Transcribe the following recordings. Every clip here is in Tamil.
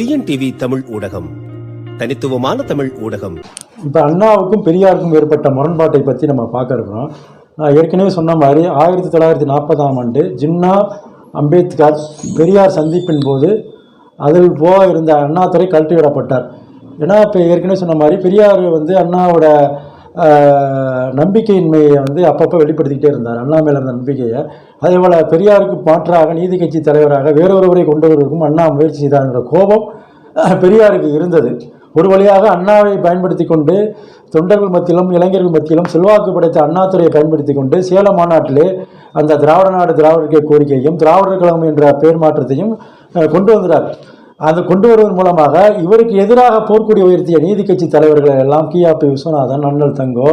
டிஎன்டிவி தமிழ் ஊடகம். தனித்துவமான தமிழ் ஊடகம். இப்போ அண்ணாவுக்கும் பெரியாருக்கும் ஏற்பட்ட முரண்பாட்டை பற்றி நம்ம பார்க்க இருக்கிறோம். நான் ஏற்கனவே சொன்ன மாதிரி ஆயிரத்தி தொள்ளாயிரத்தி நாற்பதாம் ஆண்டு ஜின்னா அம்பேத்கர் பெரியார் சந்திப்பின் போது அதில் போக இருந்த அண்ணாதுரை கழட்டி விடப்பட்டார் ஏன்னா இப்போ ஏற்கனவே சொன்ன மாதிரி பெரியார் வந்து அண்ணாவோட நம்பிக்கையின்மையை வந்து அப்பப்போ வெளிப்படுத்திக்கிட்டே இருந்தார். அண்ணா மேலே இருந்த நம்பிக்கையை. அதே போல் பெரியாருக்கு மாற்றாக நீதி கட்சி தலைவராக வேறொருவரை கொண்டு வருவதற்கும் அண்ணா முயற்சி செய்தார்ன்ற கோபம் பெரியாருக்கு இருந்தது. ஒரு வழியாக அண்ணாவை பயன்படுத்தி கொண்டு தொண்டர்கள் மத்தியிலும் இளைஞர்கள் மத்தியிலும் செல்வாக்கு படைத்த அண்ணாத்துறையை பயன்படுத்தி கொண்டு சேலம் மாநாட்டிலே அந்த திராவிட நாடு திராவிடர் கோரிக்கையையும் திராவிடர் கழகம் என்ற பெயர் மாற்றத்தையும் கொண்டு வந்தார் அது கொண்டு வருவதன் மூலமாக இவருக்கு எதிராக போர்க்குடி உயர்த்திய நீதி கட்சி தலைவர்களை எல்லாம் கிஆபி விஸ்வநாதன் அண்ணல் தங்கோ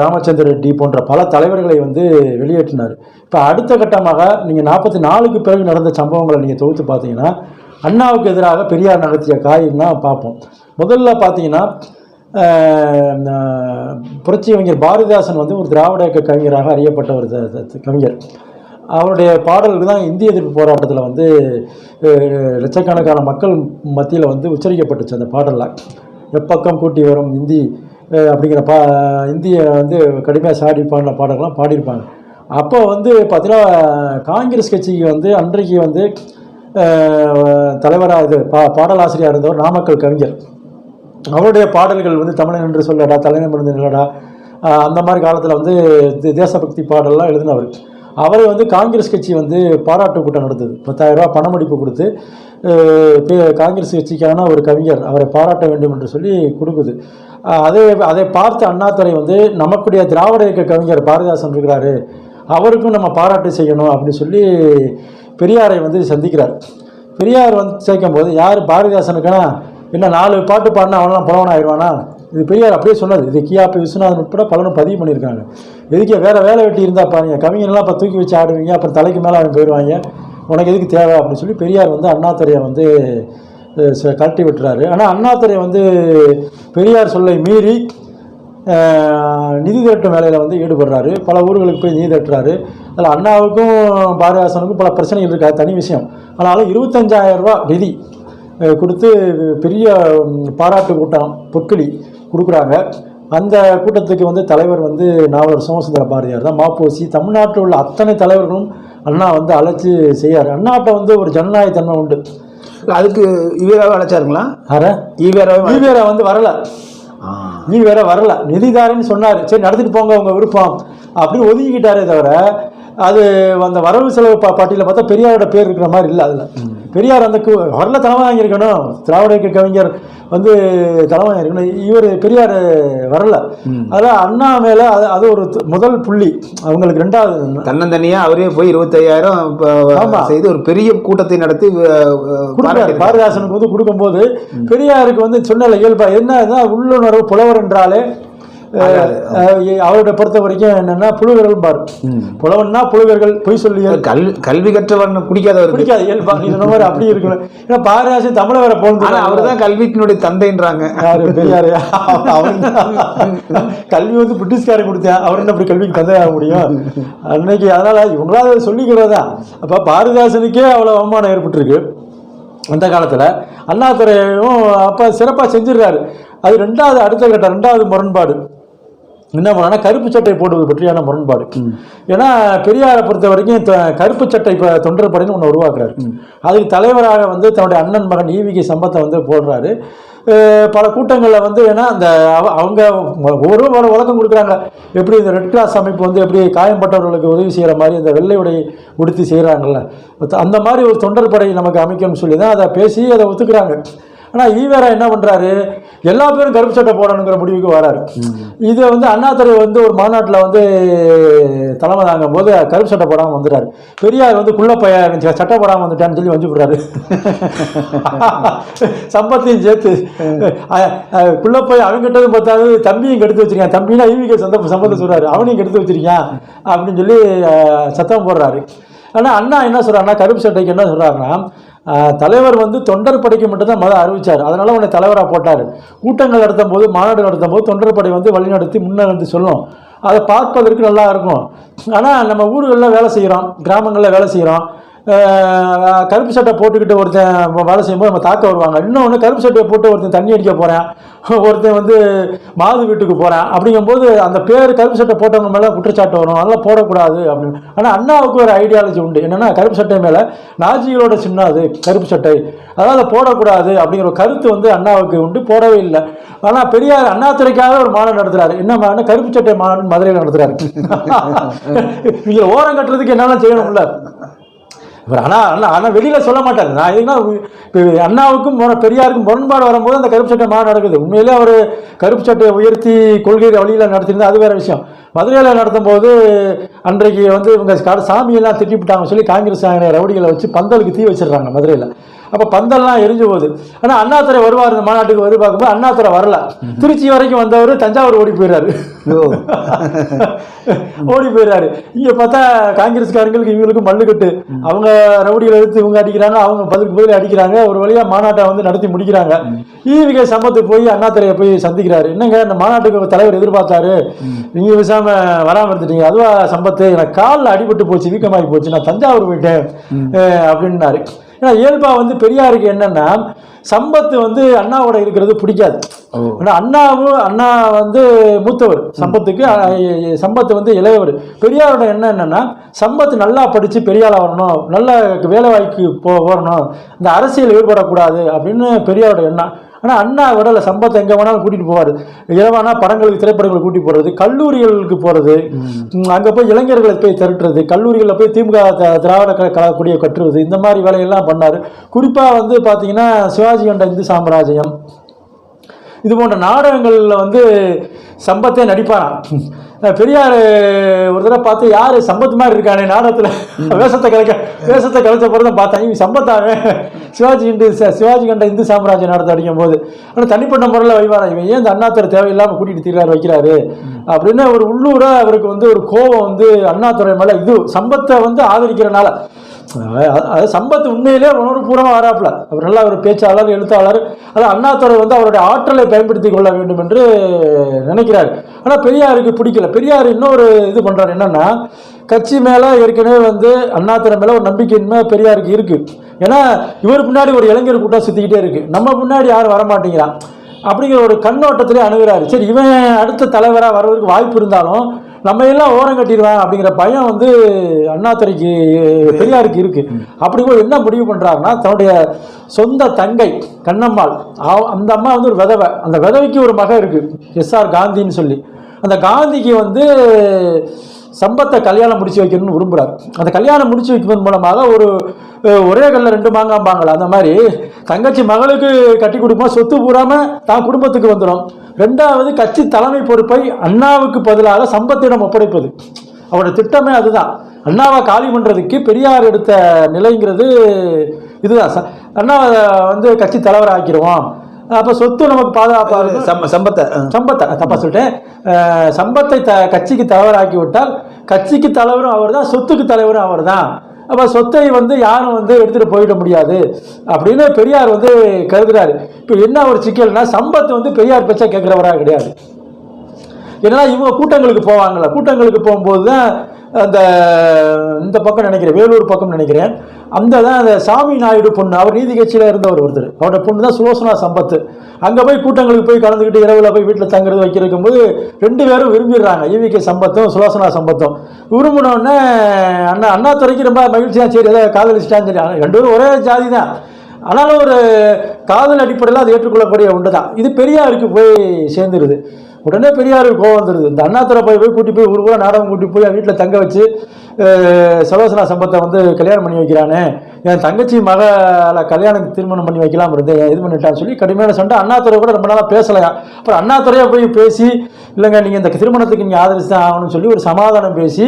ராமச்சந்திர ரெட்டி போன்ற பல தலைவர்களை வந்து வெளியேற்றினார். இப்போ அடுத்த கட்டமாக நீங்கள் நாற்பத்தி நாலுக்கு பிறகு நடந்த சம்பவங்களை நீங்கள் தொகுத்து பார்த்தீங்கன்னா அண்ணாவுக்கு எதிராக பெரியார் நடத்திய காயம்னா பார்ப்போம். முதல்ல பார்த்தீங்கன்னா புரட்சி கவிஞர் பாரதிதாசன் வந்து ஒரு திராவிட இயக்க கவிஞராக அறியப்பட்ட ஒரு கவிஞர். அவருடைய பாடல்கள் தான் இந்திய எதிர்ப்பு போராட்டத்தில் வந்து லட்சக்கணக்கான மக்கள் மத்தியில் வந்து உச்சரிக்கப்பட்டுச்சு அந்த பாடலில். எப்பக்கம் கூட்டி வரும் இந்தி அப்படிங்கிற பா இந்தியை வந்து கடுமையாக சாடி பாடின பாடல்கள்லாம் பாடியிருப்பாங்க. அப்போ வந்து பார்த்தீங்கன்னா காங்கிரஸ் கட்சிக்கு வந்து அன்றைக்கு வந்து தலைவராக இது பா பாடலாசிரியர் இருந்தவர் நாமக்கல் கவிஞர். அவருடைய பாடல்கள் வந்து தமிழன் என்று சொல்லடா தலைநிமிர்ந்து நில்லடா அந்த மாதிரி காலத்தில் வந்து தேசபக்தி பாடல்லாம் எழுதினவர். அவரை வந்து காங்கிரஸ் கட்சி வந்து பாராட்டு கூட்டம் நடத்துது பத்தாயிரரூபா பணமடிப்பு கொடுத்து காங்கிரஸ் கட்சிக்கான ஒரு கவிஞர். அவரை பாராட்ட வேண்டும் என்று சொல்லி கொடுக்குது. அதை அதை பார்த்து அண்ணாதுரை வந்து நமக்குடைய திராவிட இயக்க கவிஞர் பாரதிதாசன் இருக்கிறாரு. அவருக்கும் நம்ம பாராட்டு செய்யணும் அப்படின்னு சொல்லி பெரியாரை வந்து சந்திக்கிறார். பெரியார் வந்து சேர்க்கும் போது யார் பாரதிதாசனுக்குன்னா என்ன நாலு பாட்டு பாடினா அவனெல்லாம் புலவன் ஆயிடுவானா இது பெரியார் அப்படியே சொன்னது இது கியாபி விஸ்வநாதன் உட்பட பலரும் பதிவு பண்ணியிருக்காங்க. எதுக்கு வேறு வேலை வெட்டி இருந்தால் பாருங்க கவிஞர்லாம் இப்போ தூக்கி வச்சு ஆடுவீங்க அப்புறம் தலைக்கு மேலே அவங்க போயிடுவாங்க உனக்கு எதுக்கு தேவை அப்படின்னு சொல்லி பெரியார் வந்து அண்ணாத்துறையை வந்து ச- கழட்டி விட்டுறாரு. ஆனால் அண்ணாத்துறை வந்து பெரியார் சொல்லை மீறி நிதி திரட்டும் வேலையில் வந்து ஈடுபடுறாரு. பல ஊர்களுக்கு போய் நிதி திரட்டுறாரு. அதில் அண்ணாவுக்கும் பாரதிதாசனுக்கும் பல பிரச்சனைகள் இருக்கா தனி விஷயம். ஆனாலும் இருபத்தஞ்சாயிரம் ரூபா நிதி கொடுத்து பெரிய பாராட்டு கூட்டம் பொற்களி கொடுக்குறாங்க. அந்த கூட்டத்துக்கு வந்து தலைவர் வந்து நாவலர் சோமசுந்தர பாரதியார் தான். மாப்போசி தமிழ்நாட்டில் உள்ள அத்தனை தலைவர்களும் அண்ணா வந்து அழைச்சி செய்யார் அண்ணாட்ட வந்து ஒரு ஜனநாயக தன்மை உண்டு அதுக்கு ஈவேராவை அழைச்சாருங்களா? அற ஈவேராவை ஈவேரா வந்து வரல. நீ வேற வரல. நிதிதாரன்னு சொன்னார். சரி நடத்திட்டு போங்க உங்க விருப்பம். அப்படின்னு ஒதுக்கிக்கிட்டாரே தவிர அது அந்த வரவு செலவு பா பாட்டியில் பார்த்தா பெரியாரோட பேர் இருக்கிற மாதிரி இல்லை அதில். பெரியார் அந்த வரல தலைமை வாங்கியிருக்கணும் திராவிட இயக்க கவிஞர் வந்து தலைமை வாங்கியிருக்கணும் இவர் பெரியார் வரல. அதனால் அண்ணா மேலே அது அது ஒரு முதல் புள்ளி. அவங்களுக்கு ரெண்டாவது தன்னந்தனியா அவரே போய் இருபத்தையாயிரம். செய்து ஒரு பெரிய கூட்டத்தை நடத்தி. பாரதிதாசனுக்கு வந்து கொடுக்கும்போது பெரியாருக்கு வந்து சொன்னல இயல்பா என்ன உள்ளுணர்வு புலவர் என்றாலே அவருடைய பொறுத்த வரைக்கும் என்னன்னா புலவர்கள் பாரு. புலவன்னா புலவர்கள் பொய் சொல்லியல் கல்வி கல்வி கற்றவன் பிடிக்காதவர் பிடிக்காது இயல்பா நீ சொன்ன மாதிரி அப்படி இருக்கணும். ஏன்னா பாரதிதாசன் தமிழை வேற ஆனா போந்து அவர்தான் கல்விக்கினுடைய தந்தைன்றாங்க. யாரு பெரியாரு? அவன் கல்வி வந்து பிரிட்டிஷ்காரன் கொடுத்தேன் அவர் என்ன அப்படி கல்விக்கு தந்தையாக முடியும்? அன்னைக்கு அதனால இவங்களால அதை சொல்லிக்கிறதா? அப்ப பாரதிதாசனுக்கே அவ்வளவு அவமானம் ஏற்பட்டிருக்கு. அந்த காலத்துல அண்ணாதுரையும் அப்ப சிறப்பா செஞ்சிருக்காரு அது ரெண்டாவது அடுத்த கட்டம் ரெண்டாவது முரண்பாடு. என்ன பண்ணா கருப்பு சட்டை போடுவது பற்றியான முரண்பாடு. ஏன்னா பெரியாரை பொறுத்த வரைக்கும் கருப்பு சட்டை இப்போ தொண்டர் படைன்னு ஒன்று உருவாக்குறாரு அதுக்கு தலைவராக வந்து தன்னுடைய அண்ணன் மகன் ஈவிகே சம்பத்தை வந்து போடுறாரு. பல கூட்டங்களில் வந்து ஏன்னா அந்த அவ- அவங்க ஒரு விளக்கம் கொடுக்குறாங்க. எப்படி இந்த ரெட் கிராஸ் அமைப்பு வந்து எப்படி காயம்பட்டவர்களுக்கு உதவி செய்கிற மாதிரி இந்த வெள்ளை உடை உடுத்தி செய்கிறாங்கல்ல அந்த மாதிரி ஒரு தொண்டர் படை நமக்கு அமைக்கணும்னு சொல்லி தான் அதை பேசி அதை ஒத்துக்கிறாங்க. ஆனால் ஈவேரா என்ன பண்ணுறாரு எல்லா பேரும் கருப்பு சட்டை போடணுங்கிற முடிவுக்கு வராரு. இது வந்து அண்ணாதுரை வந்து ஒரு மாநாட்டில் வந்து தலைமை தாங்கும் போது கருப்பு சட்டை போடாமல் வந்துடுறாரு பெரியார் வந்து குள்ள பைய சட்டை போடாமல் வந்துட்டான்னு சொல்லி வந்து விடுறாரு சம்பத்தையும் சேர்த்து. குள்ள போய் அவன் கிட்டது பார்த்தாது தம்பியும் கெடுத்து வச்சிருக்கான். தம்பினா ஈவிக்கு சந்த சம்பத்தை சொல்றாரு. அவனையும் கெடுத்து வச்சிருக்கான் அப்படின்னு சொல்லி சத்தம் போடுறாரு. ஆனால் அண்ணா என்ன சொல்றாருன்னா கருப்பு சட்டைக்கு என்ன சொல்றாருன்னா தலைவர் வந்து தொண்டர் படைக்கு மட்டும்தான் மத அறிவித்தார் அதனால் உன்னை தலைவராக போட்டார். கூட்டங்கள் நடத்தும் போது மாநாடு நடத்தும் போது தொண்டர் படை வந்து வழிநடத்தி முன்னே வந்து சொல்லும். அதை பார்ப்பதற்கு நல்லா இருக்கும். ஆனால் நம்ம ஊர்களில் வேலை செய்கிறோம் கிராமங்களில் வேலை செய்கிறோம் கருப்பு சட்டை போட்டுக்கிட்டு ஒருத்தன் வேலை செய்யும்போது நம்ம தாக்க வருவாங்க. இன்னொன்று கருப்பு சட்டையை போட்டு ஒருத்தன் தண்ணி அடிக்க போகிறேன் ஒருத்தன் வந்து மாது வீட்டுக்கு போகிறேன் அப்படிங்கும்போது அந்த பேர் கருப்பு சட்டை போட்டவங்க மேலே குற்றச்சாட்டு வரும். அதெல்லாம் போடக்கூடாது அப்படின்னு. ஆனால் அண்ணாவுக்கு ஒரு ஐடியாலஜி உண்டு. என்னென்னா கருப்பு சட்டை மேலே நாஜிகளோட சின்ன அது கருப்பு சட்டை. அதாவது அதை போடக்கூடாது அப்படிங்கிற ஒரு கருத்து வந்து அண்ணாவுக்கு உண்டு. போடவே இல்லை. ஆனால் பெரியார் அண்ணா துறைக்காக ஒரு மாநாடு நடத்துகிறாரு என்ன மாநாடு கருப்பு சட்டை மாநாடு மதுரையில் நடத்துகிறாரு இங்கே ஓரம் கட்டுறதுக்கு என்னெல்லாம் செய்யணும்ல? இவர் அண்ணா ஆனால் வெளியில் சொல்ல மாட்டார். நான் எதுனா இப்போ அண்ணாவுக்கும் பெரியாருக்கும் முரண்பாடு வரும்போது அந்த கருப்பு சட்டை மாநாடு நடக்குது. உண்மையிலே அவர் கருப்பு சட்டையை உயர்த்தி கொள்கை வழியில் நடத்தியிருந்தா அது வேற விஷயம். மதுரையில் நடத்தும் போது அன்றைக்கு வந்து இவங்க கட சாமியெல்லாம் திட்டிவிட்டாங்க சொல்லி காங்கிரஸ் ரவுடிகளை வச்சு பந்தலுக்கு தீ வச்சிடுறாங்க மதுரையில். அப்போ பந்தல்லாம் எரிஞ்சு போகுது. ஆனால் அண்ணாதுரை வருவார் இந்த மாநாட்டுக்கு வருது பார்க்கும்போது அண்ணாதுரை வரல. திருச்சி வரைக்கும் வந்தவர் தஞ்சாவூர் ஓடி போயிடுறாரு. ஓடி போயிடுறாரு. இங்க பார்த்தா காங்கிரஸ்காரங்களுக்கு இவங்களுக்கு மல்லுக்கட்டு அவங்க ரவுடிகளை எடுத்து இவங்க அடிக்கிறாங்க அவங்க பதிலுக்கு பதில் அடிக்கிறாங்க ஒரு வழியா மாநாட்டை வந்து நடத்தி முடிக்கிறாங்க. ஈவிகை சம்பத்து போய் அண்ணாதுரையை போய் சந்திக்கிறாரு. என்னங்க இந்த மாநாட்டுக்கு தலைவர் எதிர்பார்த்தாரு? நீங்க விசாம வராம இருந்துட்டீங்க. அதுவா சம்பத்து எனக்கு காலில் அடிபட்டு போச்சு வீக்கமாகி போச்சு. நான் தஞ்சாவூர் போயிட்டேன். அப்படின்னாரு. ஏன்னா இயல்பா வந்து பெரியாருக்கு என்னன்னா சம்பத்து வந்து அண்ணாவோட இருக்கிறது பிடிக்காது. ஆனா அண்ணாவும் அண்ணா வந்து மூத்தவர் சம்பத்துக்கு சம்பத்து வந்து இளையவர். பெரியாரோட எண்ணம் என்னன்னா சம்பத்து நல்லா படிச்சு பெரியாளா வரணும் நல்ல வேலை வாய்க்கு போ வரணும் இந்த அரசியல் ஈடுபடக்கூடாது அப்படின்னு பெரியாரோட எண்ணம். ஆனா அண்ணா விடல சம்பத்தை எங்க வேணாலும் கூட்டிட்டு போவார். இரவானா படங்களுக்கு திரைப்படங்களுக்கு கூட்டி போறது கல்லூரிகளுக்கு போறது ம், அங்க போய் இளைஞர்களை போய் திரட்டுறது கல்லூரிகளில் போய் திமுக திராவிட கழக கழக கொடியை கட்டுறது இந்த மாதிரி வேலையெல்லாம் பண்ணாரு. குறிப்பா வந்து பாத்தீங்கன்னா சிவாஜி கண்ட இந்து சாம்ராஜ்யம். இது போன்ற நாடகங்களில் வந்து சம்பத்தே நடிப்பாராம். பெரியார் ஒரு தடவை பார்த்து யார் சம்பத் மாதிரி இருக்கானே நாடகத்தில் வேஷத்தை கலைக்க வேஷத்தை கலைச்ச பிறகு தான் பார்த்தேன். இவன் சம்பத்தாவே. சிவாஜி இந்து ச- சிவாஜி கண்ட இந்து சாம்ராஜ்ய நாடகத்தை அடிக்கும் போது ஆனால் தனிப்பட்ட முறையில் வைவாரா இவன் ஏன் இந்த அண்ணாத்துறை தேவையில்லாமல் கூட்டிகிட்டு தீர்றாரு வைக்கிறாரு? அப்படின்னு ஒரு உள்ளூர அவருக்கு வந்து ஒரு கோபம் வந்து அண்ணாதுறை மேலே இது சம்பத்தை வந்து ஆதரிக்கிறனால. அது சம்பத் உண்மையிலே உணர்வுபூர்வமாக வராப்புல. அவர் நல்ல ஒரு பேச்சாளர் எழுத்தாளர். அது அண்ணாதுரை வந்து அவருடைய ஆற்றலை பயன்படுத்தி கொள்ள வேண்டும் என்று நினைக்கிறார். ஆனால் பெரியாருக்கு பிடிக்கல. பெரியார் இன்னொரு இது பண்றாரு. என்னன்னா கட்சி மேலே ஏற்கனவே வந்து அண்ணாத்திரை மேலே ஒரு நம்பிக்கையின்மை பெரியாருக்கு இருக்குது ஏன்னா இவர் பின்னாடி ஒரு இளைஞர் கூட்டம் சுற்றிக்கிட்டே இருக்குது நம்ம முன்னாடி யாரும் வர மாட்டேங்கிறான் அப்படிங்கிற ஒரு கண்ணோட்டத்திலே அணுகிறாரு. சரி இவன் அடுத்த தலைவராக வர்றதுக்கு வாய்ப்பு இருந்தாலும் நம்ம எல்லாம் ஓரம் கட்டிடுவேன் அப்படிங்கிற பயம் வந்து அண்ணாத்துறைக்கு பெரியாருக்கு இருக்கு. அப்படி போய் என்ன முடிவு பண்றாருன்னா தன்னுடைய சொந்த தங்கை கண்ணம்மாள். அவ- அந்த அம்மா வந்து ஒரு விதவை. அந்த விதவைக்கு ஒரு மகன் இருக்கு. எஸ்ஆர் காந்தின்னு சொல்லி. அந்த காந்திக்கு வந்து சம்பத்தை கல்யாணம் முடிச்சு வைக்கணும்னு விரும்புகிறார் அந்த கல்யாணம் முடிச்சு வைப்பதன் மூலமாக ஒரு ஒரே கல்ல ரெண்டு மாங்காம்பாங்களா? அந்த மாதிரி தங்கச்சி மகளுக்கு கட்டி கொடுப்போம் சொத்து பூராம தான் குடும்பத்துக்கு வந்துடும். ரெண்டாவது கட்சி தலைமை பொறுப்பை அண்ணாவுக்கு பதிலாக சம்பத்திடம் ஒப்படைப்பது. அவரோட திட்டமே அதுதான். அண்ணாவை காலி பண்ணுறதுக்கு பெரியார் எடுத்த நிலைங்கிறது இதுதான். அண்ணாவை வந்து கட்சி தலைவர் ஆக்கிடுவோம் அப்போ சொத்து நமக்கு பாதுகாப்பாக இருக்கும். சம்ப சம்பத்தை. சம்பத்தை தப்பா சொல்லிட்டேன். சம்பத்தை த கட்சிக்கு தலைவராக்கி விட்டால் கட்சிக்கு தலைவரும் அவர் தான் சொத்துக்கு தலைவரும் அவர் தான் அப்போ சொத்தை வந்து யாரும் வந்து எடுத்துகிட்டு போயிட முடியாது. அப்படின்னு பெரியார் வந்து கருதுறாரு. இப்போ என்ன ஒரு சிக்கல்னா சம்பத் வந்து பெரியார் பேச்சா கேட்குறவரா கிடையாது. ஏன்னா இவங்க கூட்டங்களுக்கு போவாங்கல்ல. கூட்டங்களுக்கு போகும்போது தான் அந்த இந்த பக்கம் நினைக்கிறேன் வேலூர் பக்கம் நினைக்கிறேன். அந்த தான் அந்த சாமி நாயுடு பொண்ணு. அவர் நீதி கட்சியில் இருந்தவர் ஒருத்தர். அவரோட பொண்ணு தான் சுலோசனா சம்பத்து. அங்கே போய் கூட்டங்களுக்கு போய் கலந்துக்கிட்டு இரவில் போய் வீட்டில் தங்குறது வைக்கிறக்கும் போது ரெண்டு பேரும் விரும்பிடுறாங்க. ஈவிகே சம்பத்தும் சுலோசனா சம்பத்தும். விரும்பினோடனே அண்ணா அண்ணா துறைக்கு ரொம்ப மகிழ்ச்சியாக சரி ஏதாவது காதலிச்சிட்டான்னு சரி ரெண்டு பேரும் ஒரே ஜாதி தான். ஆனாலும் ஒரு காதல் அடிப்படையில் அது ஏற்றுக்கொள்ளக்கூடிய ஒன்று தான் இது பெரியாருக்கு போய் சேர்ந்துருது. உடனே பெரியாருக்கு கோவம் வந்துடுது இந்த அண்ணாத்துறை போய் போய் கூட்டி போய் ஒரு ஊரா நாடகம் கூட்டி போய் வீட்டில் தங்க வச்சு சரோசனா சம்பத்தை வந்து கல்யாணம் பண்ணி வைக்கிறானே. என் தங்கச்சி மகளை கல்யாணம் திருமணம் பண்ணி வைக்கலாம் இருந்தேன் இது பண்ணிட்டான்னு சொல்லி கடுமையான சண்டை. அண்ணாத்துறை கூட ரொம்ப நாளாக பேசலையா? அப்புறம் அண்ணாத்துறையாக போய் பேசி இல்லைங்க நீங்கள் இந்த திருமணத்துக்கு நீங்கள் ஆதரிச்சு தான் ஆகணும்னு சொல்லி ஒரு சமாதானம் பேசி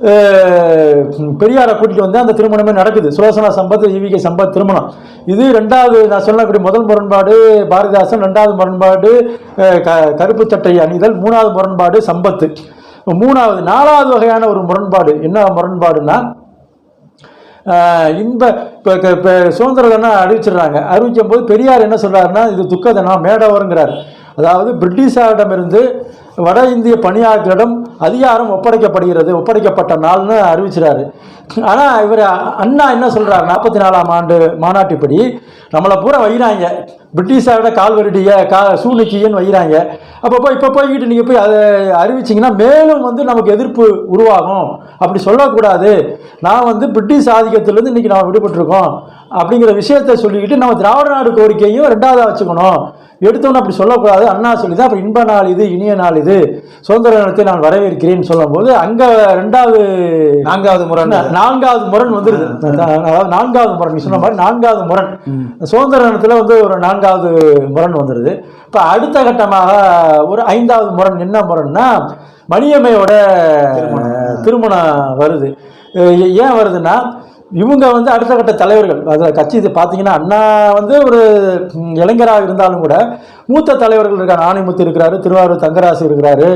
பெரியாரை கூட்டிட்டு வந்து அந்த திருமணமே நடக்குது. சுலோசனா சம்பத் ஈவிகே சம்பத் திருமணம். இது ரெண்டாவது நான் சொல்லக்கூடிய முதல் முரண்பாடு பாரதிதாசன் ரெண்டாவது முரண்பாடு க- கருப்பு சட்டை அணிதல் மூணாவது முரண்பாடு சம்பத்து மூணாவது நாலாவது வகையான ஒரு முரண்பாடு. என்ன முரண்பாடுன்னா இன்ப இப்போ இப்போ சுதந்திர தினம் அறிவிச்சிடுறாங்க. அறிவிக்கும் போது பெரியார் என்ன சொல்கிறாருன்னா இது துக்க தினம் மேடவருங்கிறார். அதாவது பிரிட்டிஷாரிடமிருந்து வட இந்திய பணியாளர்களிடம் அதிகாரம் ஒப்படைக்கப்படுகிறது ஒப்படைக்கப்பட்ட நாள்னு அறிவிச்சிறாரு. ஆனால் இவர் அண்ணா என்ன சொல்கிறார் நாற்பத்தி நாலாம் ஆண்டு மாநாட்டுப்படி நம்மளை பூரா வைகிறாங்க பிரிட்டிஷாரோட கால்வரடிய கா சூழ்நிச்சின்னு வைகிறாங்க அப்போ போய் இப்போ போய்கிட்டு நீங்கள் போய் அதை அறிவிச்சிங்கன்னா மேலும் வந்து நமக்கு எதிர்ப்பு உருவாகும். அப்படி சொல்லக்கூடாது. நான் வந்து பிரிட்டிஷ் ஆதிக்கத்திலேருந்து இன்றைக்கி நம்ம விடுபட்டிருக்கோம். அப்படிங்கிற விஷயத்தை சொல்லிக்கிட்டு நம்ம திராவிட நாடு கோரிக்கையும் ரெண்டாவதாக வச்சுக்கணும். எடுத்தோன்னு அப்படி சொல்லக்கூடாது. அண்ணா சொல்லி தான் அப்போ இன்ப நாள் இது இனிய நாள் இது. சுதந்திர தினத்தை நான் வரவேற்கிறேன்னு சொல்லும்போது அங்கே ரெண்டாவது நான்காவது நா- நான்காவது முரண் வந்துருது. அதாவது நான்காவது முரண். நீ சொன்ன மாதிரி நான்காவது முரண். சுதந்திர தினத்தில் வந்து ஒரு நான்காவது முரண் வந்துடுது இப்போ அடுத்த கட்டமாக ஒரு ஐந்தாவது முரண் என்ன முரண்னா மணியம்மையோட திருமணம் வருது. ஏன் வருதுன்னா இவங்க வந்து அடுத்த கட்ட தலைவர்கள். அது கட்சி இது பார்த்தீங்கன்னா அண்ணா வந்து ஒரு இளைஞராக இருந்தாலும் கூட மூத்த தலைவர்கள் இருக்காங்க. ஆணைமுத்து இருக்கிறாரு திருவாரூர் தங்கராசு இருக்கிறாரு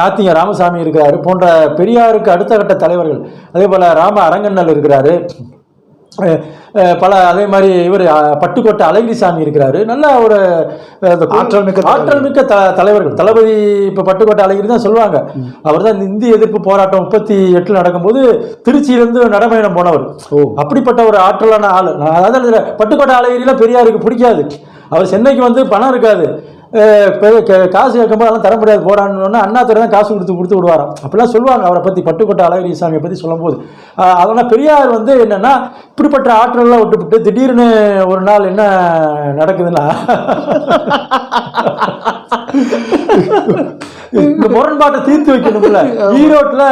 நாத்திங்க ராமசாமி இருக்கிறாரு போன்ற பெரியாருக்கு அடுத்த கட்ட தலைவர்கள். அதே போல் ராம அரங்கண்ணல் இருக்கிறாரு. பல அதே மாதிரி இவர் பட்டுக்கோட்டை அழகிரிசாமி இருக்கிறாரு. நல்ல ஒரு ஆற்றல் மிக்க. ஆற்றல் மிக்க த தலைவர்கள். தளபதி இப்போ பட்டுக்கோட்டை அழகிரி தான் சொல்லுவாங்க. அவர் தான் இந்த இந்திய எதிர்ப்பு போராட்டம் முப்பத்தி எட்டில் நடக்கும்போது திருச்சியிலேருந்து நடைபயணம் போனவர். அப்படிப்பட்ட ஒரு ஆற்றலான ஆள். அதாவது பட்டுக்கோட்டை அழகிரிலாம் பெரியாருக்கு பிடிக்காது. அவர் சென்னைக்கு வந்து பணம் இருக்காது. காசு கேட்கும்போது அதெல்லாம் தர முடியாது போடான்னு அண்ணா துறை தான் காசு கொடுத்து கொடுத்து விடுவாராம். அப்படிலாம் சொல்லுவாங்க அவரை பற்றி பட்டுக்கோட்டை அழகிரி சாமியை பற்றி சொல்லும்போது. அதனால் பெரியார் வந்து என்னென்னா இப்படிப்பட்ட ஆற்றல்லாம் விட்டுவிட்டு திடீர்னு ஒரு நாள் என்ன நடக்குதுன்னா இந்த முரண்பாட்டை தீர்த்து வைக்கணும்ல. ஈரோட்ல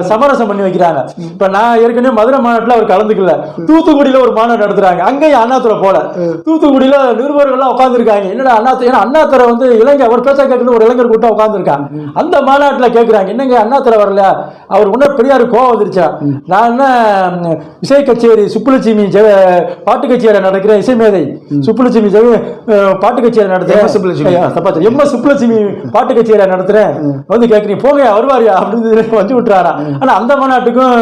சமரசம் பண்ணி வைக்கிறாங்க. இப்ப நான் ஏற்கனவே மதுரை மாநாட்டுல அவர் கலந்துக்கல. தூத்துக்குடியில ஒரு மாநாடு நடத்துறாங்க. அங்கேயும் அண்ணாதுரை போல. தூத்துக்குடியில நிருபர்கள்லாம் உட்காந்துருக்காங்க என்னடா அண்ணாத்துறை ஏன்னா அண்ணாதுரை வந்து இளைஞர் ஒரு பேச்சா கேட்கணும் ஒரு இளைஞர் கூட்டம் உட்காந்துருக்காங்க அந்த மாநாட்டுல கேட்கறாங்க என்னங்க அண்ணாதுரை வரல? அவர் உடனே பெரியாரு கோவம் வந்துருச்சா? நான் என்ன இசை கச்சேரி சுப்புலட்சுமி ஜெ- பாட்டு கச்சேரி நடக்கிறேன். இசை மேதை. சுப்புலட்சுமி ஜெ- அஹ், பாட்டு கச்சேரி நடத்துறேன். எம். சுப்புலட்சுமி. ஐயா, தப்பா. எம் எஸ் சுப்புலட்சுமி பாட்டு கச்சேரியா நடத்துறேன். வந்து கேட்குறீங்க போங்க வருவாரியா அப்படின்னு வந்து விட்டுறாரா. ஆனா அந்த மாநாட்டுக்கும்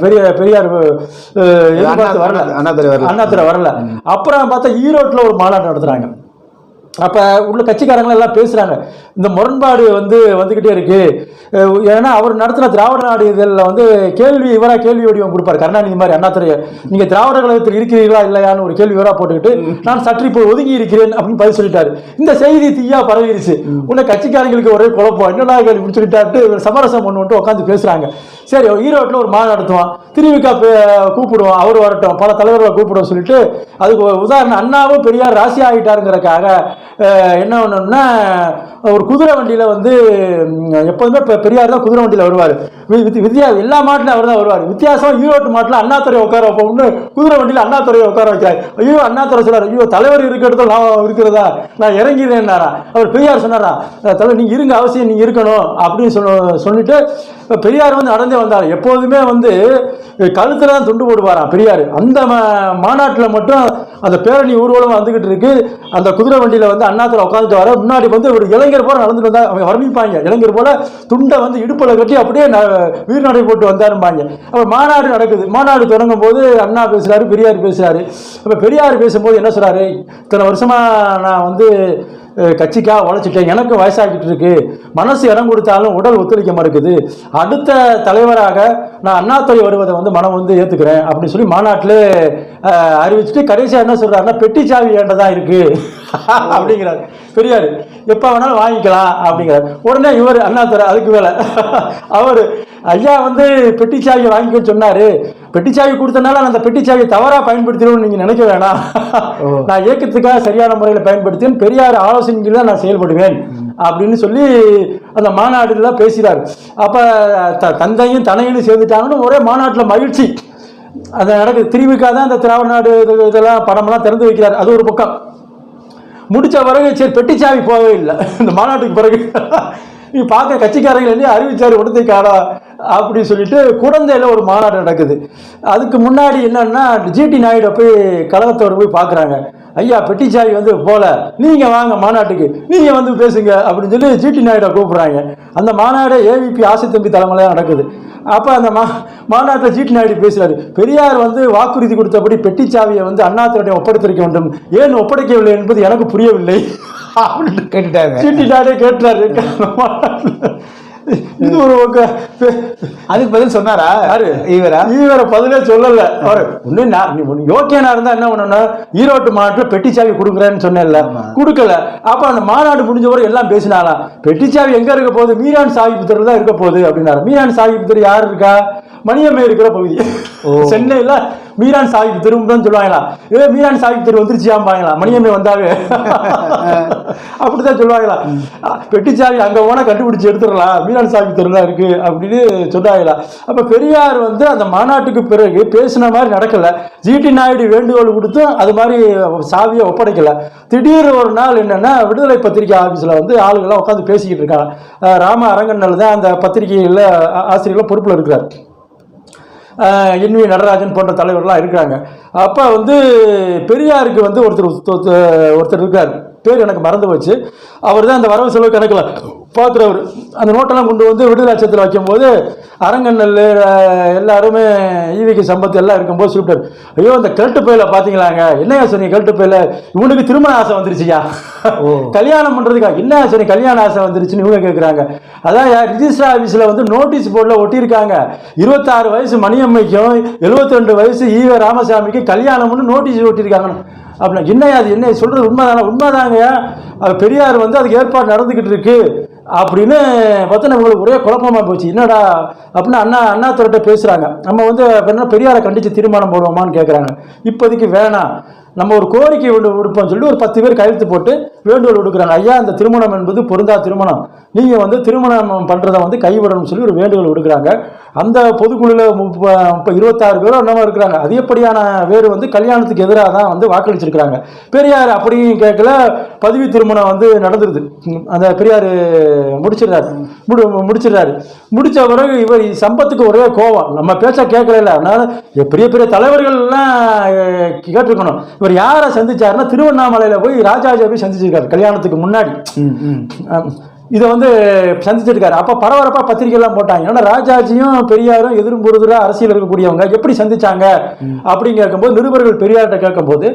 பெரிய பெரியார் எதிர்பார்த்து வரல. அண்ணாதுரை வரல. அண்ணாதுரை வரல. அப்புறம் பார்த்தா ஈரோட்ல ஒரு மாநாடு நடத்துறாங்க. அப்போ உள்ள கட்சிக்காரங்க எல்லாம் பேசுகிறாங்க இந்த முரண்பாடு வந்து வந்துக்கிட்டே இருக்கு. ஏன்னா அவர் நடத்தின திராவிட நாடு இதில் வந்து கேள்வி இவராக கேள்வி வடிவம் கொடுப்பார். கருணாநிதி மாதிரி அண்ணாத்துறையை நீங்கள் திராவிட கழகத்தில் இருக்கிறீர்களா இல்லையான்னு ஒரு கேள்வி இவராக போட்டுக்கிட்டு நான் சற்று இப்போ ஒதுங்கி இருக்கிறேன் அப்படின்னு பதில் சொல்லிட்டாரு. இந்த செய்தி தீயா பரவிடுச்சு உன்னை கட்சிக்காரங்களுக்கு ஒரே குழப்பம். என்னடா கேள்வி? இப்படி சொல்லிட்டாட்டு சமரசம் பண்ணுன்ட்டு உட்காந்து பேசுகிறாங்க சரி ஈரோட்டில் ஒரு மாநாடு நடத்துவான். திருவிக்கா கூப்பிடுவோம் அவர் வரட்டும். பல தலைவர்களை கூப்பிடுவோம் சொல்லிட்டு அதுக்கு உதாரணம் அண்ணாவும் பெரியார் ராசி ஆகிட்டாருங்கிறக்காக என்ன பண்ணணும்னா ஒரு குதிரை வண்டியில் வந்து எப்போதுமே இப்போ பெரியார் தான் குதிரை வண்டியில் வருவார். வித்யா எல்லா மாட்டிலும் அவர் தான் வருவார். வித்தியாசம் ஈரோட்டு மாட்டில் அண்ணாதுரை உட்கார வைப்போம்னு குதிரை வண்டியில் அண்ணாத்துறையை உட்கார வைக்கிறார். ஐயோ அண்ணாத்துறை சொல்கிறார் ஐயோ தலைவர் இருக்கிறதோ நான் இருக்கிறதா? நான் இறங்கிறேன்னாரா அவர் பெரியார் சொன்னாரா தலைவர் நீங்கள் இருங்க அவசியம் நீங்கள் இருக்கணும் அப்படின்னு சொன்ன சொல்லிட்டு இப்போ பெரியார் வந்து நடந்தே வந்தார். எப்போதுமே வந்து கழுத்தில் தான் துண்டு போடுவாராம் பெரியார்? அந்த மா- மட்டும் அந்த பேரணி ஊர்வலம் வந்துக்கிட்டு இருக்கு. அந்த குதிரை வண்டியில் வந்து அண்ணாத்துல உட்காந்துட்டு வர முன்னாடி வந்து ஒரு இளைஞர் போல நடந்துட்டு வந்தா அவங்க வர்ணிப்பாங்க. இளைஞர் போல துண்டை வந்து இடுப்பில் கட்டி அப்படியே ந- வீர்நடை போட்டு வந்தாரும்பாங்க. அப்போ மாநாடு நடக்குது. மாநாடு தொடங்கும் போது அண்ணா பேசுகிறாரு பெரியார் பேசுகிறாரு அப்போ பெரியார் பேசும்போது என்ன சொல்கிறாரு இத்தனை வருஷமாக நான் வந்து கட்சிக்காக உழைச்சிட்டேன். எனக்கு வயசாகிட்டு இருக்கு. மனசு இடம் கொடுத்தாலும் உடல் ஒத்துழைக்க மறுக்குது. அடுத்த தலைவராக நான் அண்ணாத்துறை வருவதை வந்து மனம் வந்து ஏற்றுக்கிறேன் அப்படின்னு சொல்லி மாநாட்டில் அறிவிச்சுட்டு கடைசியாக என்ன சொல்கிறாருன்னா பெட்டி சாவி ஏண்டதா இருக்குது அப்படிங்கிறாரு. பெரியார் எப்போ வேணாலும் வாங்கிக்கலாம் அப்படிங்கிறார். உடனே இவர் அண்ணாதுரை அதுக்கு மேல. அவர் ஐயா வந்து பெட்டி சாவி வாங்கிக்கன்னு சொன்னாரு. பெட்டி சாவி கொடுத்தனால அந்த பெட்டி சாவியை தவறா பயன்படுத்திடுவோம்னு நீங்க நினைக்க வேணாம். நான் இயக்கத்துக்காக சரியான முறையில் பயன்படுத்தேன் பெரியார் ஆலோசனைகள் தான் நான் செயல்படுவேன் அப்படின்னு சொல்லி அந்த மாநாடுல பேசுகிறார் அப்ப த- தந்தையும் தனையும் சேர்ந்துட்டாங்கன்னு ஒரே மாநாட்டுல மகிழ்ச்சி. அது நடக்குது. திருவிக்கா தான் இந்த திராவிட நாடு இது- இதெல்லாம் படமெல்லாம் திறந்து வைக்கிறார். அது ஒரு பக்கம். முடித்த பிறகு சரி பெட்டிச்சாவி போகவே இல்லை. இந்த மாநாட்டுக்கு பிறகு. நீ பார்க்க கட்சிக்காரங்க என்ன அறிவிச்சாரு உடத்தை காடா அப்படின்னு சொல்லிட்டு குழந்தையில் ஒரு மாநாடு நடக்குது. அதுக்கு முன்னாடி என்னன்னா ஜிடி நாயுடு போய் கழகத்தோடு போய் பார்க்குறாங்க. ஐயா பெட்டிச்சாவி வந்து போல. நீங்க வாங்க மாநாட்டுக்கு. நீங்க வந்து பேசுங்க அப்படின்னு சொல்லி ஜிடி நாயுடு கூப்பிடுறாங்க. அந்த மாநாடு ஏவிபி ஆசை தம்பி தலைமையில நடக்குது. அப்போ அந்த மா மாநாட்டில் ஜிடி நாயுடு பேசுறாரு. பெரியார் வந்து வாக்குறுதி கொடுத்தபடி பெட்டிச்சாவியை வந்து அண்ணாத்திரிடம் ஒப்படைத்திருக்க வேண்டும். ஏன் ஒப்படைக்கவில்லை என்பது எனக்கு புரியவில்லை. அப்படின்னு கேட்டுட்டாங்க. சீட்டிட்டாரே கேட்டாரு இது ஒரு பக்கம். அதுக்கு பதில் சொன்னாரா? யாரு? இவரா? ஈவர பதிலே சொல்லல. அவரு இன்னும் நான் யோக்கியனா இருந்தா என்ன பண்ணணும் ஈரோட்டு மாநாட்டுல பெட்டிச்சாவி கொடுக்குறேன்னு சொன்னேன்ல. கொடுக்கல. அப்ப அந்த மாநாடு முடிஞ்ச வரை எல்லாம் பேசினாலாம் பெட்டிச்சாவி எங்க இருக்க போகுது? மீரான் சாஹிப் தெரு தான் இருக்க போகுது அப்படின்னாரு. மீரான் சாஹிப் தெரு யார் இருக்கா? மணியம்மை இருக்கிற பகுதி. சென்னையில மீரான் சாஹிப் தெருவும் தான் சொல்லுவாங்களா? ஏ மீரான் சாஹிப் தெரு வந்துருச்சியாம்பாங்களா? மணியம்மை வந்தாவே. அப்படிதான் சொல்லுவாங்களா? பெட்டிச்சாவி அங்க போனா கண்டுபிடிச்சு எடுத்துடலாம். மீரான் சாஹிப் தெரு தான் இருக்கு. அப்படின்னு சொன்னாங்களா. அப்ப பெரியார் வந்து அந்த மாநாட்டுக்கு பிறகு பேசின மாதிரி நடக்கல. ஜிடி நாயுடு வேண்டுகோள் கொடுத்தும் அது மாதிரி சாவியை ஒப்படைக்கல. திடீர் ஒரு நாள் என்னன்னா விடுதலை பத்திரிகை ஆபீஸ்ல வந்து ஆளுங்கெல்லாம் உட்காந்து பேசிக்கிட்டு இருக்காங்க. ராம அரங்கண்ணல் தான் அந்த பத்திரிகையில் ஆசிரியர்கள் பொறுப்பில் இருக்கிறார். என் வி நடராஜன் போன்ற தலைவர்லாம் இருக்காங்க. அப்போ வந்து பெரியாருக்கு வந்து ஒருத்தர் ஒருத்தர் ஒருத்தர் இருக்கார். பேர் எனக்கு மறந்து போச்சு. அவர் தான் அந்த வரவு செலவு கணக்கில் பார்க்குறவர் அந்த நோட்டெல்லாம் கொண்டு வந்து விடுதலை அச்சத்தில் வைக்கும்போது அரங்கண்ணல் அஹ், எல்லாருமே ஈவிக்கு சம்பத்து எல்லாம் இருக்கும்போது சொல்லிட்டார் ஐயோ இந்த கிழட்டு பையில பார்த்தீங்களாங்க? என்னையா சொன்னீங்க கிழட்டு பையில? இவனுக்கு திருமண ஆசை வந்துருச்சுயா? கல்யாணம் பண்ணுறதுக்கா என்ன சொன்னி கல்யாண ஆசை வந்துருச்சுன்னு இவங்க கேட்குறாங்க அதான் ரிஜிஸ்டர் ஆஃபீஸில் வந்து நோட்டீஸ் போர்டில் ஒட்டியிருக்காங்க. இருபத்தாறு வயசு மணியம்மைக்கும் 72 ரெண்டு வயசு ஈவ ராமசாமிக்கு கல்யாணம்னு நோட்டீஸ் ஒட்டியிருக்காங்க அப்படின்னா என்னையா அது என்ன சொல்கிறது உண்மைதானா? உண்மைதாங்க அது பெரியார் வந்து அதுக்கு ஏற்பாடு நடந்துக்கிட்டு இருக்கு. அப்படின்னு பார்த்தா நம்மளுக்கு ஒரே குழப்பமாக போச்சு. என்னடா அப்படின்னு அண்ணா அண்ணா துறைட்ட பேசுகிறாங்க நம்ம வந்து என்ன பெரியாரை கண்டித்து தீர்மானம் போடுவோமான்னு கேட்குறாங்க இப்போதைக்கு வேணாம். நம்ம ஒரு கோரிக்கை விடு விடுப்போம்னு சொல்லி ஒரு பத்து பேர் கையெழுத்து போட்டு வேண்டுகோள் விடுக்கிறாங்க. ஐயா இந்த திருமணம் என்பது பொருந்தா திருமணம். நீங்கள் வந்து திருமணம் பண்ணுறதை வந்து கைவிடணும்னு சொல்லி ஒரு வேண்டுகோள் விடுக்கிறாங்க. அந்த பொதுக்குழுவில் முப்ப இருபத்தாறு பேரும் என்னமோ இருக்கிறாங்க. அதிகப்படியான பேர் வந்து கல்யாணத்துக்கு எதிராக தான் வந்து வாக்களிச்சிருக்கிறாங்க. பெரியார் அப்படியும் கேட்கல பதவி திருமணம் வந்து நடந்துருது. அந்த பெரியார் முடிச்சிடுறாரு. முடி முடிச்சிடுறாரு. முடித்த பிறகு இவர் சம்பத்துக்கு ஒரே கோவம். நம்ம பேச்ச கேட்கல அதனால பெரிய பெரிய தலைவர்கள்லாம் கேட்டிருக்கணும். இவர் யாரை சந்திச்சாருன்னா திருவண்ணாமலையில் போய் ராஜாஜியை போய் சந்திச்சிருக்காரு கல்யாணத்துக்கு முன்னாடி. இதை வந்து சந்திச்சிருக்காரு. அப்போ பரபரப்பாக பத்திரிகைலாம் போட்டாங்க. ஏன்னா ராஜாஜியும் பெரியாரும் எதிரும் அரசியல் இருக்கக்கூடியவங்க. எப்படி சந்திச்சாங்க அப்படின்னு கேட்கும்போது நிருபர்கள் பெரியார்கிட்ட கேட்கும்போது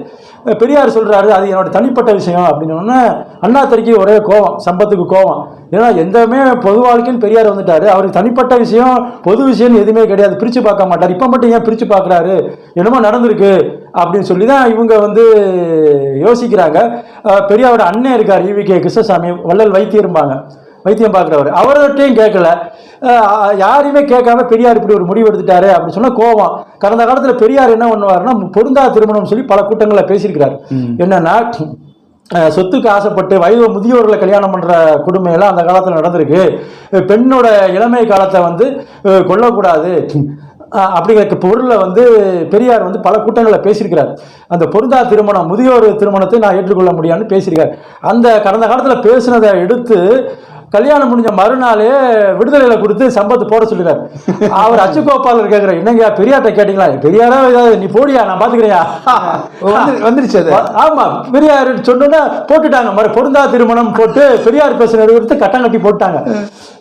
பெரியார் சொல்றாரு அது என்னோட தனிப்பட்ட விஷயம். அப்படின்னு சொன்னோன்னே அண்ணா தறிக்கு ஒரே கோவம் சம்பத்துக்கு கோவம். ஏன்னா எந்தமே பொது வாழ்க்கைன்னு பெரியார் வந்துட்டாரு. அவருக்கு தனிப்பட்ட விஷயம் பொது விஷயம்னு எதுவுமே கிடையாது. பிரித்து பார்க்க மாட்டார். இப்போ மட்டும் ஏன் பிரித்து பார்க்குறாரு? என்னமோ நடந்திருக்கு அப்படின்னு சொல்லி தான் இவங்க வந்து யோசிக்கிறாங்க. பெரியாரோட அண்ணன் இருக்கார் ஈவி கே கிருஷ்ணசாமி. வள்ளல் வைத்தியரும்பாங்க வைத்தியம் பார்க்குறவர். அவர்கிட்டையும் கேட்கல. யாரையுமே கேட்காம பெரியார் இப்படி ஒரு முடிவு எடுத்துட்டாரு அப்படின்னு சொன்னா கோவம் கடந்த காலத்தில் பெரியார் என்ன பண்ணுவாருன்னா பொருந்தா திருமணம் சொல்லி பல கூட்டங்களில் பேசியிருக்கிறார். என்னன்னா சொத்துக்கு ஆசைப்பட்டு வயது முதியோர்களை கல்யாணம் பண்ணுற கொடுமையெல்லாம் அந்த காலத்தில் நடந்திருக்கு. பெண்ணோட இளமை காலத்தை வந்து கொல்லக்கூடாது. அப்படிங்கிற பொருளை வந்து பெரியார் வந்து பல கூட்டங்களில் பேசியிருக்கிறார். அந்த பொருந்தா திருமணம் முதியோர் திருமணத்தை நான் ஏற்றுக்கொள்ள முடியாதுன்னு பேசியிருக்கார். அந்த கடந்த காலத்தில் பேசினதை எடுத்து கல்யாணம் முடிஞ்ச மறுநாளே விடுதலையில கொடுத்து சம்பத்து போட சொல்லிடுறாரு. அவர் அச்சுக்கோப்பாளர் கேட்குறாரு என்னங்க பெரியார்ட்ட கேட்டீங்களா? பெரியாரா ஏதாவது நீ போடியா? நான் பாத்துக்கிறியா வந்து- வந்துருச்சு அது. ஆமா பெரியார் சொன்னோன்னா போட்டுட்டாங்க. மறு பொருந்தா திருமணம் போட்டு பெரியார் பேசின எடுத்து கட்டம் கட்டி போட்டாங்க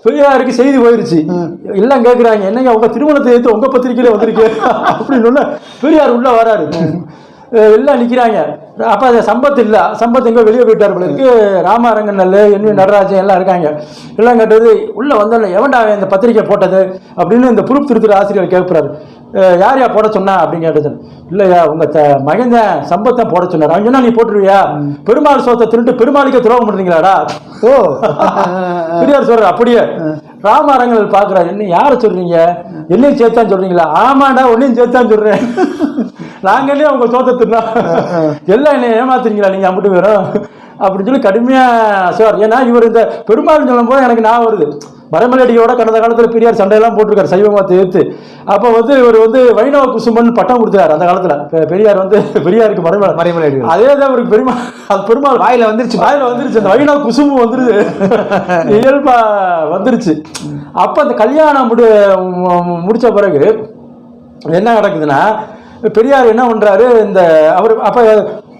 பெரியாருக்கு செய்தி போயிருச்சு. எல்லாம் கேக்குறாங்க. என்னங்க உங்க திருமணத்தை எடுத்து உங்க பத்திரிக்கையில வந்திருக்கு அப்படின்னு சொன்னா பெரியார் உள்ள வராரு. எல்லாம் நிக்கிறாங்க. அப்ப அது சம்பத் இல்ல. சம்பத் எங்க வெளியே போயிட்டார் இருக்கு. ராமரங்கநல்லு என் வி நடராஜன் எல்லாம் இருக்காங்க. எல்லாம் கேட்டது உள்ள வந்தோடனே எவன்டா இந்த பத்திரிக்கை போட்டது? அப்படின்னு இந்த புரூப் திருத்துற ஆசிரியர் கேட்கிறாரு. யார் யா போட சொன்னா? அப்படின்னு கேட்டது இல்லையா உங்க த மகன் தான் சம்பத்தம் போட சொன்னார். அவன் சொன்னா நீ போட்டுருவியா? பெருமாள் சோத்தை திருட்டு பெருமாளுக்கே துரோகம் பண்றீங்களாடா? ஓ. பெரியார் சொல்றாரு அப்படியே. ராமரங்கள் பாக்குறாரு என்ன யாரை சொல்றீங்க? என்னையும் சேர்த்தான் சொல்றீங்களா? ஆமாடா உன்னையும் சேர்த்தான் சொல்றேன். நாங்க என்ன உங்க சோத்தை தின்னா எல்லாம் என்ன ஏமாத்துறீங்களா? நீங்க அம்பிட்டு வரும் அப்படின்னு சொல்லி கடுமையா சார். ஏன்னா இவர் இந்த பெருமாள் சொல்லும் போது எனக்கு நான் வருது. மரமலடியோட கடந்த காலத்துல பெரியார் சண்டையெல்லாம் போட்டிருக்காரு சைவமத்தை எடுத்து அப்போ வந்து இவர் வந்து வைணவ குசுமன் பட்டம் கொடுத்தாரு அந்த காலத்துல. பெரியார் வந்து பெரியாருக்கு மரமலை மறைமலை அதே தான் இவருக்கு பெருமாள் அது பெருமாள் வாயில வந்துருச்சு. வாயில வந்துருச்சு. அந்த வைணவ குசும்பு வந்துருது. இயல்பா வந்துருச்சு. அப்ப அந்த கல்யாணம் முடி மு- முடிச்ச பிறகு என்ன நடக்குதுன்னா பெரியார் என்ன பண்றாரு இந்த அவர் அப்ப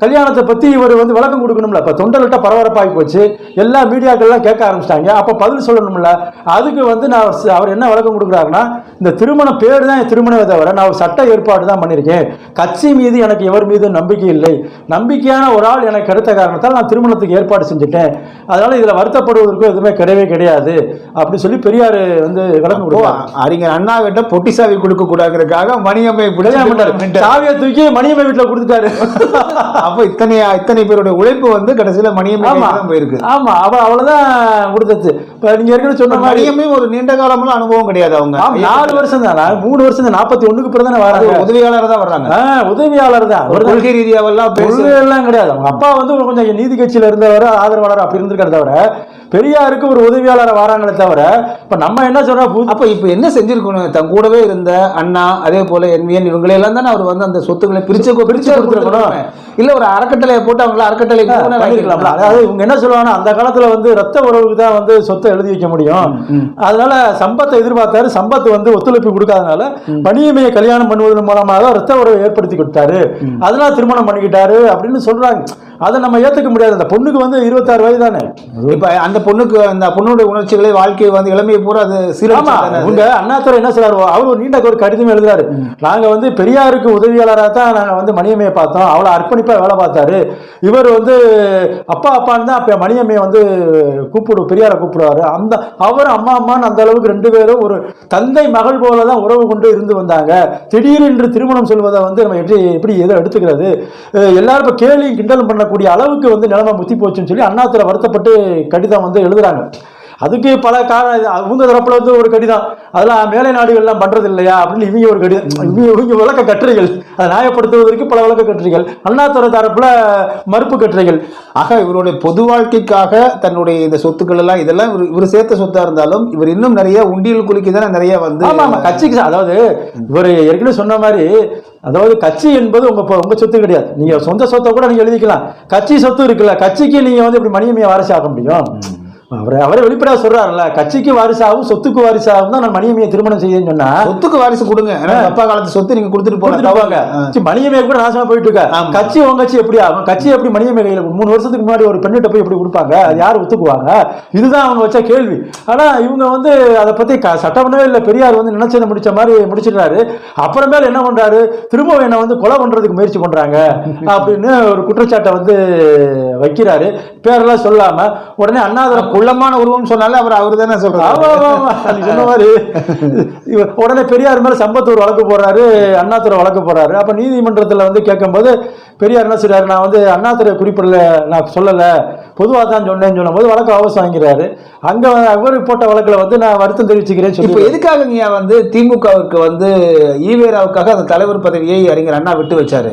கல்யாணத்தை பத்தி இவர் வந்து விளக்கம் கொடுக்கணும்ல. இப்ப தொண்டர்கிட்ட பரபரப்பாகி போச்சு. எல்லா மீடியாக்கள்லாம் கேட்க ஆரம்பிச்சிட்டாங்க. அப்ப பதில் சொல்லணும்ல. அதுக்கு வந்து நான் அவர் என்ன விளக்கம் கொடுக்குறாருன்னா இந்த திருமண பேர் தான் என் திருமணமே தவிர நான் ஒரு சட்ட ஏற்பாடு தான் பண்ணியிருக்கேன். கட்சி மீது எனக்கு எவர் மீது நம்பிக்கை இல்லை. நம்பிக்கையான ஒரு ஆள் எனக்கு கிடைத்த காரணத்தால் நான் திருமணத்துக்கு ஏற்பாடு செஞ்சுட்டேன். அதனால இதுல வருத்தப்படுவதற்கும் எதுவுமே கிடையவே கிடையாது. அப்படி சொல்லி பெரியார் வந்து விளக்கம் ஓ, கொடுக்குறாரு. அறிஞர் அண்ணா கிட்ட பொட்டி சாவி கொடுக்க கூடாதுக்காக மணியம்மை பிடிச்சி சாவியை தூக்கி மணியம்மை வீட்டுல கொடுத்துட்டாரு. அப்ப இத்தனை இத்தனை பேருடைய உழைப்பு வந்து கடைசியில கைக்கு தான் போயிருக்கு. ஆமா. அவ அவ்வளவுதான் கொடுத்தது இப்ப நீங்க ஏற்கனவே சொன்ன மாதிரி மணியம்மை ஒரு நீண்ட காலமெல்லாம் அனுபவம் கிடையாது அவங்க. நாலு வருஷம் தான் மூணு வருஷம் தான் நாற்பத்தி ஒண்ணுக்கு பிறகு தானே வராங்க. உதவியாளர் தான் வர்றாங்க. உதவியாளர் தான் ஒரு கொள்கை ரீதியாவெல்லாம் எல்லாம் கிடையாது. அவங்க அப்பா வந்து கொஞ்சம் நீதி கட்சியில இருந்தவர் ஆதரவாளர் அப்படி இருந்திருக்காரு தவிர பெரியாருக்கு ஒரு உதவியாளர் வராங்களே தவிர இப்ப நம்ம என்ன சொல்றோம் அப்ப இப்ப என்ன செஞ்சிருக்கணும்? தன் கூடவே இருந்த அண்ணா அதே போல என்விஎன் இவங்களை எல்லாம் தானே அவர் வந்து அந்த சொத்துக்களை பிரிச்சு பிரிச்சு கொடுத்துருக்கணும். இல்ல ஒரு அறக்கட்டளையை போட்டு அவங்கள அறக்கட்டளை அதாவது இவங்க என்ன சொல்லுவாங்கன்னா அந்த காலத்துல வந்து ரத்த உறவுக்கு தான் வந்து சொத்தை எழுதி வைக்க முடியும். அதனால சம்பத்தை எதிர்பார்த்தாரு. சம்பத் வந்து ஒத்துழைப்பு கொடுக்காதனால பணியமையை கல்யாணம் பண்ணுவதன் மூலமாக ரத்த உறவை ஏற்படுத்தி கொடுத்தாரு. அதனால திருமணம் பண்ணிக்கிட்டாரு அப்படின்னு சொல்றாங்க. அதை நம்ம ஏத்துக்க முடியாது. அந்த பொண்ணுக்கு வந்து இருபத்தாறு வயது தானே. இப்ப அந்த பொண்ணுக்கு அந்த பொண்ணுடைய உணர்ச்சிகளை வாழ்க்கையை வந்து இளமையை பூரா அது உங்க அண்ணாதுரை என்ன சொல்றாரு அவர் ஒரு நீண்ட ஒரு கடிதம் எழுதுறாரு. நாங்க வந்து பெரியாருக்கு உதவியாளராக தான் நாங்க வந்து மணியம்மையை பார்த்தோம். அவ்வளவு அர்ப்பணிப்பா வேலை பார்த்தாரு. இவர் வந்து அப்பா அப்பான்னு தான் அப்ப மணியம்மையை வந்து கூப்பிடு பெரியாரை கூப்பிடுவாரு. அந்த அவர் அம்மா அம்மான்னு அந்த அளவுக்கு ரெண்டு பேரும் ஒரு தந்தை மகள் போல தான் உறவு கொண்டு இருந்து வந்தாங்க. திடீரென்று திருமணம் சொல்வதை வந்து நம்ம எப்படி எப்படி எதை எடுத்துக்கிறது? எல்லாரும் இப்போ கேலியும் கிண்டலும் பண்ணக்கூடிய அளவுக்கு வந்து நிலைமை முத்தி போச்சுன்னு சொல்லி அண்ணாதுரை வருத்தப்பட்டு கடிதம் வந்து எழுதுறாங்க. அதுக்கு பல காரணம் இது. அவங்க தரப்புல வந்து ஒரு கடிதம். அதெல்லாம் மேலை நாடுகள்லாம் பண்றது இல்லையா அப்படின்னு இவங்க ஒரு கடிதம். இவங்க இவங்க விளக்க கட்டுரைகள். அதை நியாயப்படுத்துவதற்கு பல விளக்க கட்டுரைகள். அண்ணாத்துறை தரப்புல மறுப்பு கட்டுரைகள். ஆக இவருடைய பொது வாழ்க்கைக்காக தன்னுடைய இந்த சொத்துக்கள் எல்லாம் இதெல்லாம் இவர் இவர் சேர்த்த சொத்தா இருந்தாலும் இவர் இன்னும் நிறைய உண்டியல் குலுக்கி தானே நிறைய வந்து ஆமா ஆமா. கட்சிக்கு அதாவது இவர் ஏற்கனவே சொன்ன மாதிரி அதாவது கட்சி என்பது உங்க உங்க சொத்து கிடையாது. நீங்க சொந்த சொத்தை கூட நீங்க எழுதிக்கலாம். கட்சி சொத்து இருக்குல்ல கட்சிக்கு நீங்க வந்து இப்படி மணியமையை வாரிசு ஆக முடியும். அவரை அவரே வெளிப்படையா சொல்றாருல்ல கட்சிக்கு வாரிசாகவும் சொத்துக்கு வாரிசாகவும் தான் நான் மணியமையை திருமணம் செய்யன்னு சொன்னா சொத்துக்கு வாரிசு கொடுங்க. அப்பா காலத்து சொத்து நீங்க கொடுத்துட்டு போவாங்க போறாங்க சி, மணியமே கூட நாசமா போயிட்டு இருக்கா. கட்சி உங்க கட்சி எப்படி ஆகும்? கட்சி எப்படி மணியமே கையில மூணு வருஷத்துக்கு முன்னாடி ஒரு பெண்ணிட்ட போய் எப்படி கொடுப்பாங்க? அது யார் ஒத்துக்குவாங்க? இதுதான் அவங்க வச்ச கேள்வி. ஆனா இவங்க வந்து அதை பத்தி சட்டமன்றமே இல்ல பெரியார் வந்து நினைச்சதை முடிச்ச மாதிரி முடிச்சிடுறாரு. அப்புறமேல என்ன பண்றாரு? திரும்ப என்ன வந்து கொலை பண்றதுக்கு முயற்சி பண்றாங்க. அப்படின்னு ஒரு குற்றச்சாட்டை வந்து வைக்கிறாரு. பேரெல்லாம் சொல்லாம உடனே அண்ணாதுரை குள்ளமான உருவம் சொன்னாலே அவர் அவர் தானே சொல்றாரு. சொன்ன மாதிரி உடனே பெரியார் மேல சம்பத்தூர் வழக்கு போறாரு அண்ணாதுரை வழக்கு போறாரு அப்ப நீதிமன்றத்துல வந்து கேட்கும்போது பெரியார் என்ன சொல்றாரு? நான் வந்து அண்ணாதுரை குறிப்பிடல நான் சொல்லல. பொதுவா தான் சொன்னேன்னு சொல்லும்போது வழக்கு அவசரம் வாங்கிறாரு அங்க அவர் போட்ட வழக்குல வந்து நான் வருத்தம் தெரிவிச்சுக்கிறேன்னு இப்போ சொல்லி எதுக்காக நீங்க வந்து திமுகவுக்கு வந்து ஈவேராவுக்காக அந்த தலைவர் பதவியை அறிஞர் அண்ணா விட்டு வச்சாரு?